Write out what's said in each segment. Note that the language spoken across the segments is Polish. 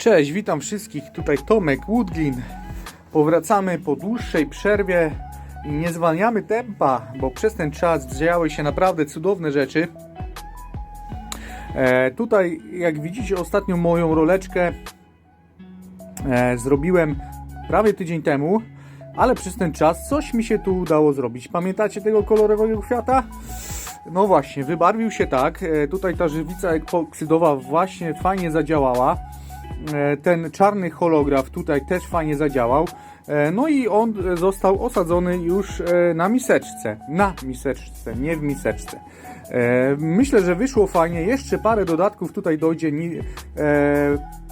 Cześć, witam wszystkich. Tutaj Tomek Woodglin. Powracamy po dłuższej przerwie i nie zwalniamy tempa, bo przez ten czas działy się naprawdę cudowne rzeczy. E, tutaj, jak widzicie, ostatnią moją roleczkę e, zrobiłem prawie tydzień temu, ale przez ten czas coś mi się tu udało zrobić. Pamiętacie tego kolorowego kwiata? No właśnie, wybarwił się tak. E, Tutaj ta żywica ekpoksydowa właśnie fajnie zadziałała. E, Ten czarny holograf tutaj też fajnie zadziałał. E, No i on został osadzony już e, na miseczce. Na miseczce, nie w miseczce. Myślę, że wyszło fajnie. Jeszcze parę dodatków tutaj dojdzie.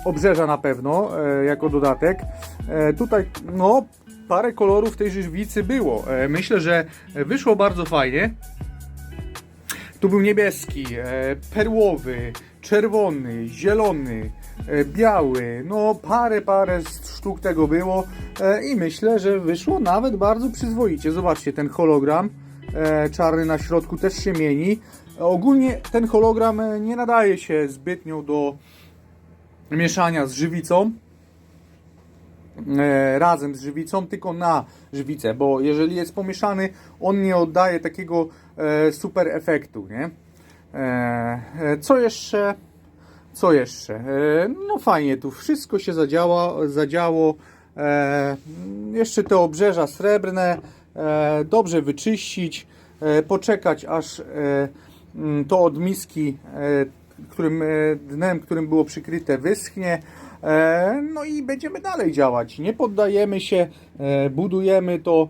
Obrzeża na pewno jako dodatek. Tutaj no parę kolorów tej żywicy było. Myślę, że wyszło bardzo fajnie. Tu był niebieski, e, perłowy, czerwony, zielony, e, biały. No, parę, parę sztuk tego było e, i myślę, że wyszło nawet bardzo przyzwoicie. Zobaczcie, ten hologram czarny na środku też się mieni. Ogólnie ten hologram nie nadaje się zbytnio do mieszania z żywicą razem z żywicą, tylko na żywicę, bo jeżeli jest pomieszany, on nie oddaje takiego e, super efektu, nie? E, e, co jeszcze? Co jeszcze? E, no fajnie, tu wszystko się zadziała, zadziało. E, jeszcze te obrzeża srebrne, e, dobrze wyczyścić, e, poczekać aż e, mm, to od miski, e, którym, e, dnem, którym było przykryte, wyschnie. E, No i będziemy dalej działać. Nie poddajemy się, e, budujemy to,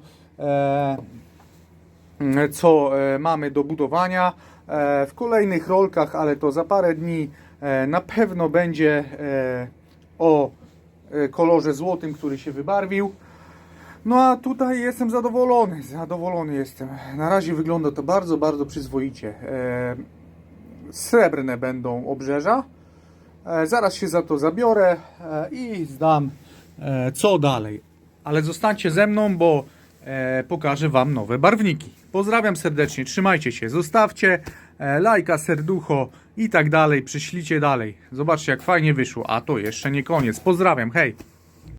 co mamy do budowania. W kolejnych rolkach, ale to za parę dni, na pewno będzie o kolorze złotym, który się wybarwił. No a tutaj jestem zadowolony, zadowolony jestem. Na razie wygląda to bardzo, bardzo przyzwoicie. Srebrne będą obrzeża. E, Zaraz się za to zabiorę e, i zdam e, co dalej. Ale zostańcie ze mną, bo pokażę Wam nowe barwniki. Pozdrawiam serdecznie, trzymajcie się, zostawcie lajka, serducho i tak dalej, przyślijcie dalej. Zobaczcie jak fajnie wyszło, a to jeszcze nie koniec. Pozdrawiam, hej!